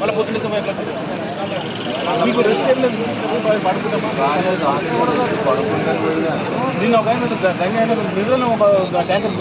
మళ్ళీ పొద్దున్న ఫైవ్ మీకు రెస్ట్ ఏం లేదు పడుకుంటామా నిన్న ఒక ఆయన గంగ ఆయన నిద్రలో ఒక ట్యాంకర్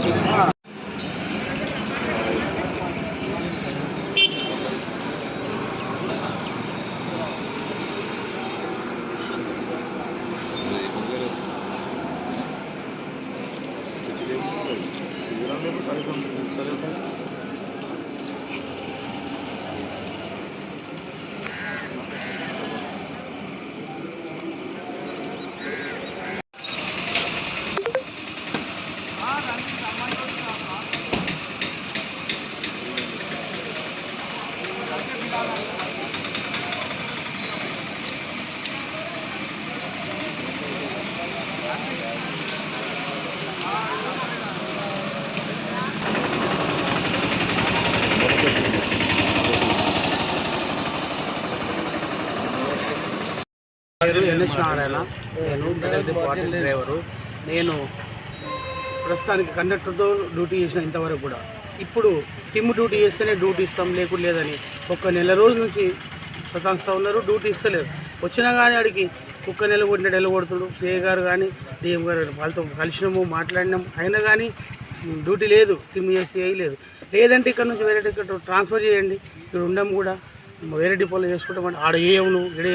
బుక్ నారాయణ. నేను మెదక్ పార్టీ డ్రైవరు. నేను ప్రస్తుతానికి కండక్టర్తో డ్యూటీ చేసిన ఇంతవరకు కూడా. ఇప్పుడు టిమ్ డ్యూటీ చేస్తేనే డ్యూటీ ఇస్తాం లేకుండా లేదని. ఒక్క నెల రోజుల నుంచి సతాంస్తా ఉన్నారు డ్యూటీ ఇస్తలేరు. వచ్చినా కానీ ఆడికి కుక్క నెల కొట్టిన నెల కొడుతుడు సిఏ గారు కానీ డిఎం గారు వాళ్ళతో కలిసినాము మాట్లాడినాం అయినా కానీ డ్యూటీ లేదు టిమ్ చేసి లేదు. లేదంటే ఇక్కడ నుంచి వేరే టికెట్ ట్రాన్స్ఫర్ చేయండి. ఇక్కడ ఉండం కూడా. వేరే డిపోలో చేసుకుంటామంటే ఆడ నువ్వు? ఎడ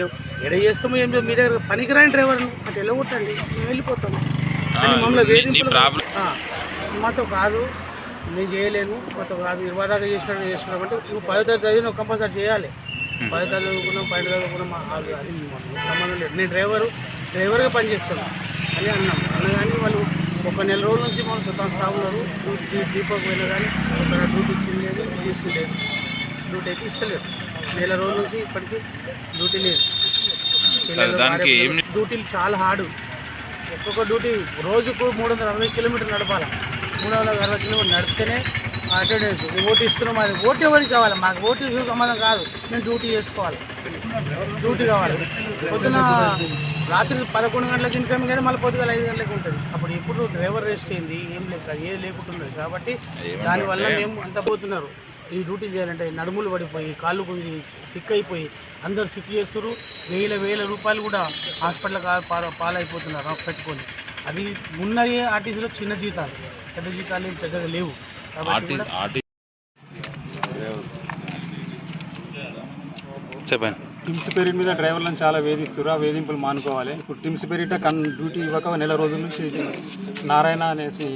ఎడ చేస్తామో ఏం మీ దగ్గర పనికిరాని డ్రైవర్ అటు వెళ్ళగొట్టండి మేము వెళ్ళిపోతాము అని మమ్మల్ని వేధింపులు మాతో కాదు. నేను చేయలేను. మాతో కాదు. ఇరవై దాకా చేసినట్టు చేసుకున్నామంటే నువ్వు పదో తరగతి చదివి నువ్వు కంపల్సరీ చేయాలి. పదో తరగతి చదువుకున్నాం పన్నెండు చదువుకున్నాం అది అది సంబంధం లేదు. నేను డ్రైవరు డ్రైవర్గా పనిచేస్తాను అని అన్నాం. అన్నగాని వాళ్ళు ఒక నెల రోజుల నుంచి మనం సుతాన్ సాగున్నారు డ్యూటీ దీపక్ పోయినా కానీ ఒక డ్యూటీ ఇచ్చింది లేదు డ్యూటీ అయితే ఇస్తలేదు నెల రోజుల నుంచి ఇప్పటికీ డ్యూటీ లేదు. భార్య పిల్లలు. డ్యూటీలు చాలా హార్డ్. ఒక్కొక్క డ్యూటీ రోజుకు మూడు వందల అరవై కిలోమీటర్లు నడపాలి. మూడు వందల అరవై కిలోమీటర్లు నడిస్తేనే అటెండెన్స్ ఓటు ఇస్తున్నాం అది ఓటు ఎవరికి కావాలి? మాకు ఓటు సంబంధం కాదు. మేము డ్యూటీ చేసుకోవాలి. డ్యూటీ కావాలి. పొద్దున రాత్రి పదకొండు గంటలకు ఇన్కమ్ కదా మళ్ళీ పొద్దుగల ఐదు గంటలకు ఉంటుంది. అప్పుడు ఎప్పుడు డ్రైవర్ రెస్ట్ అయింది ఏం లేక ఏది లేకుంటున్నది కాబట్టి దానివల్ల మేము అంత పోతున్నారు. ఈ డ్యూటీ చేయాలంటే నడుములు పడిపోయి కాళ్ళు కుంగి సిక్ అయిపోయి అందరు సిక్ చేస్తున్నారు వేల వేల రూపాయలు కూడా హాస్పిటల్ పాలైపోతున్నారు పెట్టుకొని. అది ఉన్నయే ఆర్టీసీలో చిన్న జీతాలు. పెద్ద జీతాలు ఏం పెద్దగా లేవు. కాబట్టి చెప్పండి. టిమ్స్ పీరియడ్ మీద డ్రైవర్లను చాలా వేధిస్తారు ఆ వేధింపులు మానుకోవాలి. ఇప్పుడు టిమ్స్ పీరియడ్ కన్ డ్యూటీ ఇవ్వక నెల రోజుల నుంచి నారాయణ అనేసి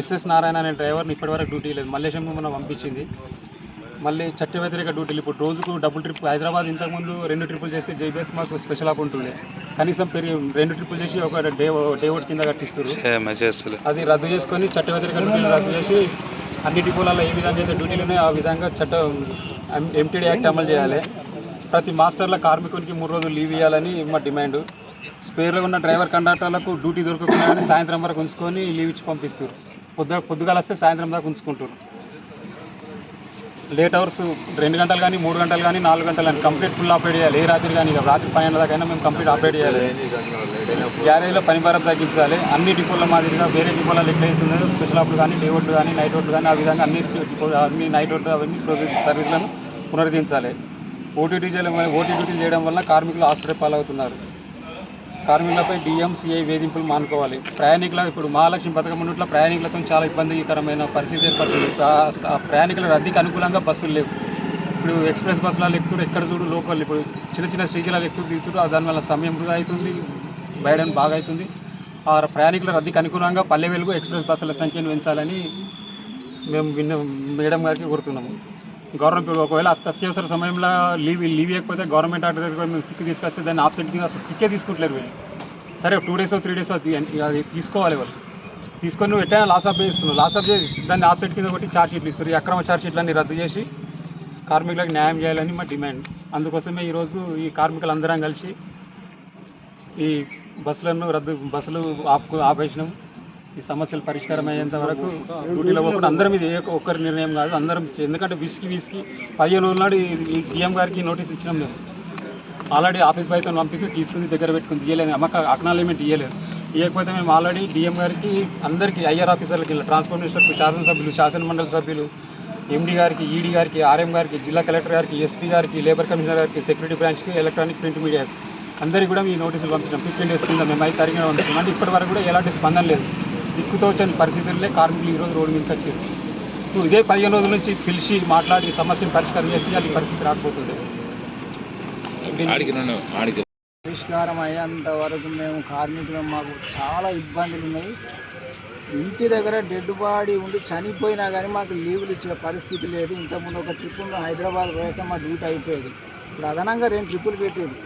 ఎస్ఎస్ నారాయణ అనే డ్రైవర్ని ఇప్పటివరకు డ్యూటీ లేదు. మల్లేశం మనం పంపించింది. మళ్ళీ చట్ట వ్యతిరేక డ్యూటీలు ఇప్పుడు రోజుకు డబుల్ ట్రిప్ హైదరాబాద్ ఇంతకుముందు రెండు ట్రిపుల్ చేస్తే జైబీఎస్ మాకు స్పెషల్ ఆప్ ఉంటుండే. కనీసం పెరిగి రెండు ట్రిపుల్ చేసి ఒక డే డే ఒకటి కింద కట్టిస్తారు అది రద్దు చేసుకొని చట్ట వ్యతిరేక డ్యూటీలు రద్దు చేసి అన్ని డిపోలలో ఏ విధంగా అయితే డ్యూటీలు ఉన్నాయో ఆ విధంగా చట్ట ఎంటీడీ యాక్ట్ అమలు చేయాలి. ప్రతి మాస్టర్ల కార్మికునికి మూడు రోజులు లీవ్ ఇవ్వాలని మా డిమాండ్. స్పేర్లో ఉన్న డ్రైవర్ కండక్టర్లకు డ్యూటీ దొరకకుండా సాయంత్రం వరకు ఉంచుకొని లీవ్ ఇచ్చి పంపిస్తారు పొద్దు పొద్దుగాల వస్తే సాయంత్రం దాకా ఉంచుకుంటారు లేట్ అవర్స్ రెండు గంటలు కానీ మూడు గంటలు కానీ నాలుగు గంటలు కానీ కంప్లీట్ ఫుల్ ఆపరేట్ చేయాలి. ఏ రాత్రి కానీ ఇక రాత్రి పన్నెండు దాకా మేము కంప్లీట్ ఆపరేట్ చేయాలి. గ్యారేజ్లో పని భారం తగ్గించాలి. అన్ని డిపోల మాదిరిగా వేరే డిపోలలో ఎట్లా అవుతుందో స్పెషల్ ఆఫ్లు కానీ డే అవుట్లు కానీ నైట్ అవుట్లు కానీ ఆ విధంగా అన్ని డిపో అన్ని నైట్ అవుట్లు అవన్నీ సర్వీసులను పునరుద్ధరించాలి. ఓటీ డీజీలు ఓటీ డ్యూటీలు చేయడం వల్ల కార్మికులు హాస్పిటల్ పాలవుతున్నారు. కార్మికులపై డిఎంసీఐ వేధింపులు మానుకోవాలి. ప్రయాణికుల ఇప్పుడు మహాలక్ష్మి పథకం ఉన్నట్లు ప్రయాణికులతో చాలా ఇబ్బందికరమైన పరిస్థితి ఏర్పడుతుంది. ప్రయాణికుల రద్దీకి అనుకూలంగా బస్సులు లేవు. ఇప్పుడు ఎక్స్ప్రెస్ బస్సులలో ఎక్కుతారు ఎక్కడ చూడు లోకల్. ఇప్పుడు చిన్న చిన్న స్టేషన్లలో ఎక్కువ దిగుతారు దానివల్ల సమయం వృధా అవుతుంది బయడం బాగా అవుతుంది. ఆ ప్రయాణికుల రద్దీకి అనుకూలంగా పల్లె వెలుగు ఎక్స్ప్రెస్ బస్సుల సంఖ్యను పెంచాలని మేము విన్న మేడం గారికి కోరుతున్నాము. గవర్నమెంట్ ఒకవేళ అత్యవసర సమయంలో లీవ్ లీవ్ ఇవ్వకపోతే గవర్నమెంట్ ఆర్డర్ దగ్గర మేము సిక్ తీసుకొస్తే దాన్ని ఆబ్సెంట్ కింద అసలు సిక్కే తీసుకుంటలేరు వీళ్ళు. సరే టూ డేస్ త్రీ డేస్ అది అది తీసుకోవాలి వాళ్ళు. తీసుకొని నువ్వు ఎట్లయినా లాస్ ఆఫ్ చేస్తున్నావు లాస్ ఆఫ్ చేసి దాన్ని ఆబ్సెంట్ కింద కొట్టి ఛార్జ్ షీట్లు ఇస్తారు. ఈ అక్రమ ఛార్జ్ షీట్లన్నీ రద్దు చేసి కార్మికులకు న్యాయం చేయాలని మా డిమాండ్. అందుకోసమే ఈరోజు ఈ కార్మికులందరం కలిసి ఈ బస్సులను రద్దు బస్సులు ఆపు ఆపేసినాం. ఈ సమస్యలు పరిష్కారం అయ్యేంత వరకు డ్యూటీలో పోకుండా అందరం ఇది ఒక్కరి నిర్ణయం కాదు అందరం ఎందుకంటే విసికి విసికి పదిహేను రోజుల నాడు ఈ- డిఎం గారికి నోటీస్ ఇచ్చినాం మేము. ఆల్రెడీ ఆఫీస్ బయట పంపిస్తే తీసుకుని దగ్గర పెట్టుకుని తీయలేదు మాకు అక్నాలజ్మెంట్ ఇవ్వలేదు ఇవ్వకపోతే మేము ఆల్రెడీ డిఎం గారికి అందరికీ ఐఆర్ ఆఫీసర్లకి ఇలా ట్రాన్స్పోర్ట్ మినిస్టర్కి శాసనసభ్యులు శాసనమండలి సభ్యులు ఎండీ గారికి ఈడీ గారికి ఆర్ఎం గారికి జిల్లా కలెక్టర్ గారికి ఎస్పీ గారికి లేబర్ కమిషనర్ గారికి సెక్యూరిటీ బ్రాంచ్కి ఎలక్ట్రానిక్ ప్రింట్ మీడియా అందరికీ కూడా మీ నోటీసులు పంపించాం ఫిఫ్టీన్ డేస్ కింద మేము అయితే తరిగిన పంపించాం అంటే ఇప్పటి వరకు కూడా ఎలాంటి స్పందన లేదు. దిక్కుతో వచ్చిన పరిస్థితుల్లో కార్మికులు ఈరోజు రోడ్డు మీదకి వచ్చారు. ఇప్పుడు ఇదే పదిహేను రోజుల నుంచి పిలిచి మాట్లాడి సమస్యను పరిష్కారం చేస్తే వాళ్ళ పరిస్థితి రాకపోతుంది. పరిష్కారం అయ్యేంత వరకు మేము కార్మికులు మాకు చాలా ఇబ్బందులు ఉన్నాయి. ఇంటి దగ్గర డెడ్ బాడీ ఉండి చనిపోయినా కానీ మాకు లీవులు ఇచ్చే పరిస్థితి లేదు. ఇంతకుముందు ఒక ట్రిప్ హైదరాబాద్ వేస్తే మా డ్యూటీ అయిపోయేది. ఇప్పుడు అదనంగా రెండు ట్రిప్పులు పెట్టేది.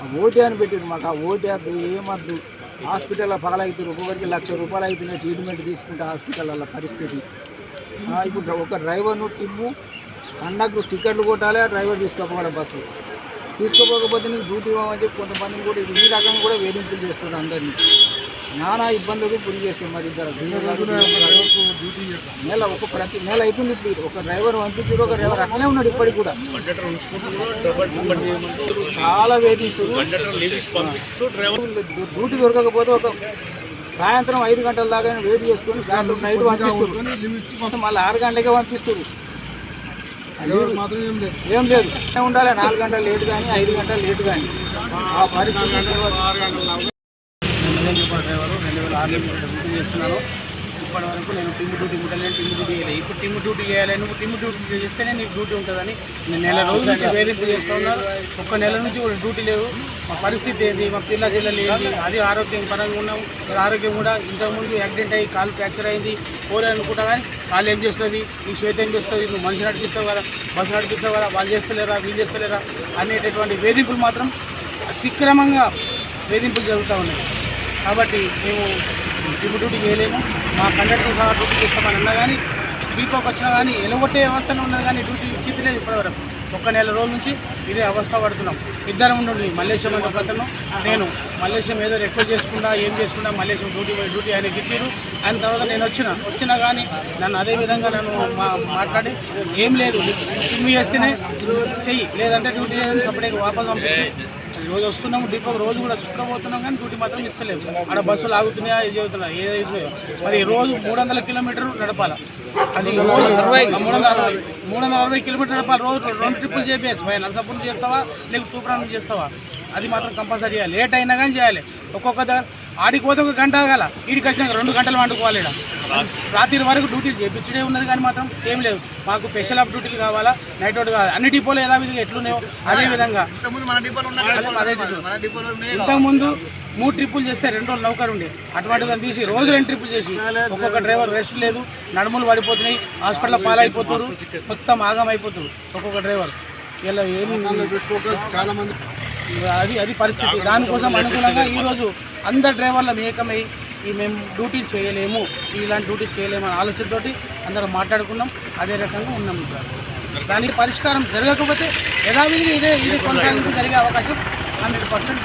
ఆ ఓటీ అని పెట్టేది మాకు. ఆ ఓటీ వద్దు ఏమద్దు హాస్పిటల్లో పగలవుతారు ఒక్కొక్కరికి లక్ష రూపాయలు అవుతున్నాయి ట్రీట్మెంట్ తీసుకుంటే హాస్పిటల్ల పరిస్థితి. ఇప్పుడు ఒక డ్రైవర్ను టిమ్ము కండక్టర్ టికెట్లు కొట్టాలి ఆ డ్రైవర్ తీసుకోకపోవడం బస్సు. తీసుకోపోకపోతే నీకు డ్యూటీ ఇవ్వమని చెప్పి కొంతమందిని కూడా ఈ రకంగా కూడా వేధింపులు చేస్తున్నారు అందరినీ. నానా ఇబ్బందులకు గురి చేస్తారు మరి ఇద్దరు. నెల ఒక ప్రతి నెల అవుతుంది ఇప్పుడు ఒక డ్రైవర్ పంపించారు ఒక డ్రైవర్ అట్లనే ఉన్నాడు ఇప్పటికి కూడా. చాలా వేధిస్తారు డ్యూటీ దొరకకపోతే ఒక సాయంత్రం ఐదు గంటల దాకా వెయిట్ చేసుకొని సాయంత్రం నైట్ పంపిస్తారు. మళ్ళీ ఆరు గంటలకే పంపిస్తారు. ఏం లేదు. ఉండాలి. నాలుగు గంటలు లేట్ కానీ ఐదు గంటలు లేట్ కానీ. ఆ పరిస్థితి నేను చెప్పాను డ్రైవరు రెండు వేల ఆరు డ్యూటీ చేస్తున్నాను ఇప్పటి వరకు నేను టీమ్ డ్యూటీ ముట్టలేను టీమ్ డ్యూటీ చేయలేదు ఇప్పుడు టీమ్ డ్యూటీ చేయాలి నువ్వు టీమ్ డ్యూటీ చేస్తేనే నీకు డ్యూటీ ఉంటుందని నేను నెల రోజుల నుంచి వేధింపు చేస్తూ ఉన్నారు ఒక్క నెల నుంచి కూడా డ్యూటీ లేవు. మా పరిస్థితి ఏంటి మా పిల్ల జిల్లలు ఏంటి? అది ఆరోగ్యం పరంగా ఉన్నాం. ఆరోగ్యం కూడా ఇంతకుముందు యాక్సిడెంట్ అయ్యి కాలు ఫ్రాక్చర్ అయింది. పోరే అనుకుంటా కానీ కాళ్ళు ఏం చేస్తుంది? నీ చేతి ఏం చేస్తుంది? నువ్వు మనిషి నడిపిస్తావు కదా. బస్సు నడిపిస్తావు కదా. వాళ్ళు చేస్తలేరా? వీళ్ళు చేస్తలేరా? అనేటటువంటి వేధింపులు మాత్రం అతిక్రమంగా వేధింపులు జరుగుతూ ఉన్నాయి. కాబట్టి మేము డ్యూటీ డ్యూటీ చేయలేము. మా కండక్టర్ సహా డ్యూటీ చేస్తామని అన్నా కానీ బీపోకి వచ్చినా కానీ ఎలగొట్టే వ్యవస్థనే ఉన్నది కానీ డ్యూటీ ఇచ్చింది లేదు ఇప్పటివరకు. ఒక్క నెల రోజుల నుంచి ఇదే అవస్థ పడుతున్నాం. ఇద్దరం ఉండండి మల్లేశం అని ఒక అతను నేను మల్లేశం ఏదో రిక్వెస్ట్ చేసుకుందా ఏం చేసుకుందా మల్లేశం డ్యూటీ డ్యూటీ ఆయనకి ఇచ్చారు ఆయన తర్వాత నేను వచ్చిన వచ్చినా కానీ నన్ను అదే విధంగా నన్ను మా మాట్లాడి ఏం లేదు సిమ్ చేస్తేనే చెయ్యి. లేదంటే డ్యూటీ లేదని అప్పుడే వాపస్ పంపించి. రోజు వస్తున్నాము డిపో రోజు కూడా శుక్రపోతున్నాం కానీ డ్యూటీ మాత్రం ఇస్తలేము. ఆడ బస్సులు ఆగుతున్నాయా ఇది చదువుతున్నాయా ఏదైతున్నాయో మరి రోజు మూడు వందల కిలోమీటర్లు నడపాలి. అది రోజు అరవై. మూడు వందల అరవై మూడు వందల అరవై కిలోమీటర్ నడపాలి రోజు. రెండు ట్రిప్పులు చేపేసి భయ నరసాపురం చేస్తావా లేక తూప్రాణం చేస్తావా? అది మాత్రం కంపల్సరీ చేయాలి. లేట్ అయినా కానీ చేయాలి. ఒక్కొక్క దగ్గర ఆడికి పోతే ఒక గంట ఆగాల. ఈడికి వచ్చినాక రెండు గంటలు వండుకోవాలి రాత్రి వరకు డ్యూటీలు చేపించడే ఉన్నది కానీ మాత్రం ఏం లేదు. మాకు స్పెషల్ ఆఫ్ డ్యూటీలు కావాలా నైట్ అవుట్ కావాలి. అన్ని డిపోలు యథావిధిగా ఎట్లున్నాయో అదే విధంగా. అదే ఇంతకుముందు మూడు ట్రిప్పులు చేస్తే రెండు రోజులు నౌకరు ఉండే. అటువంటిదని తీసి రోజు రెండు ట్రిప్పులు చేసి. ఒక్కొక్క డ్రైవర్ రెస్ట్ లేదు నడుములు పడిపోతున్నాయి హాస్పిటల్లో పాలైపోతారు మొత్తం ఆగం అయిపోతున్నారు ఒక్కొక్క డ్రైవర్. ఇలా ఏమి చాలా మంది అది అది పరిస్థితి. దానికోసం అనుగుణంగా ఈరోజు అందరు డ్రైవర్ల ఏకమై ఈ మేము డ్యూటీ చేయలేము ఇలాంటి డ్యూటీ చేయలేము అనే ఆలోచనతోటి అందరం మాట్లాడుకున్నాం. అదే రకంగా ఉన్నాం దానికి పరిష్కారం జరగకపోతే యథావిధిగా ఇదే ఇది కొనసాగింపు జరిగే అవకాశం హండ్రెడ్ పర్సెంట్